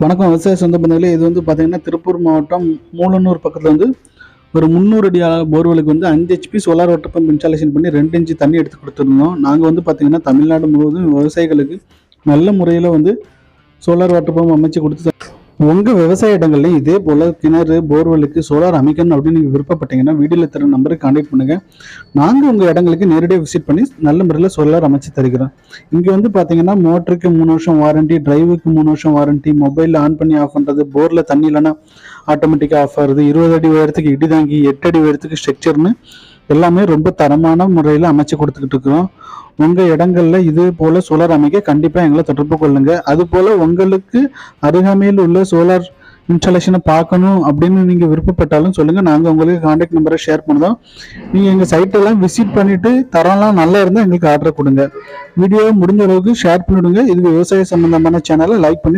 வணக்கம். விவசாய சொந்த பந்தங்களே இது வந்து பார்த்தீங்கன்னா திருப்பூர் மாவட்டம் மூலனூர் பக்கத்தில் வந்து ஒரு முந்நூறு அடி போர்வெலுக்கு வந்து அஞ்சு HP solar water pump installation பண்ணி ரெண்டு இன்ச்சு தண்ணி எடுத்து கொடுத்துருந்தோம். நாங்கள் வந்து பார்த்தீங்கன்னா தமிழ்நாடு முழுவதும் விவசாயிகளுக்கு நல்ல முறையில் வந்து சோலார் வாட்டர் பம்ப் அமைச்சு கொடுத்து உங்கள் விவசாய இடங்கள்லையும் இதே போல் கிணறு போர்வெலுக்கு சோலார் அமைக்கணும் அப்படின்னு நீங்கள் விருப்பப்பட்டீங்கன்னா வீடியோவில் தர நம்பருக்கு கான்டாக்ட் பண்ணுங்கள் நாங்கள் உங்கள் இடங்களுக்கு நேரடியாக விசிட் பண்ணி நல்ல முறையில் சோலார் அமைச்சு தருகிறோம். இங்கே வந்து பார்த்தீங்கன்னா மோட்டருக்கு மூணு வருஷம் வாரண்டி டிரைவுக்கு மூணு வருஷம் வாரண்டி மொபைலில் ஆன் பண்ணி ஆஃப் பண்ணுறது போரில் தண்ணி இல்லைன்னா ஆட்டோமேட்டிக்காக ஆஃப் ஆகுது இருபது அடி உயரத்துக்கு இடி தாங்கி எட்டு அடி உயரத்துக்கு ஸ்ட்ரக்சர்னு எல்லாமே ரொம்ப தரமான முறையில் அமைச்சு கொடுத்துக்கிட்டு இருக்கிறோம். உங்கள் இடங்களில் இது போல் சோலார் அமைக்க கண்டிப்பாக எங்களை தொடர்பு கொள்ளுங்கள் அது போல் உங்களுக்கு அருகாமையில் உள்ள சோலார் இன்ஸ்டாலேஷனை பார்க்கணும் அப்படின்னு நீங்கள் விருப்பப்பட்டாலும் சொல்லுங்கள் நாங்கள் உங்களுக்கு காண்டாக்ட் நம்பரை ஷேர் பண்ணுறோம். நீங்கள் எங்கள் சைட்டெல்லாம் விசிட் பண்ணிவிட்டு தரம்லாம் நல்லா இருந்தால் எங்களுக்கு ஆர்டர் கொடுங்க. வீடியோ முடிஞ்ச அளவுக்கு ஷேர் பண்ணிவிடுங்க இது விவசாய சம்பந்தமான சேனலை லைக் பண்ணி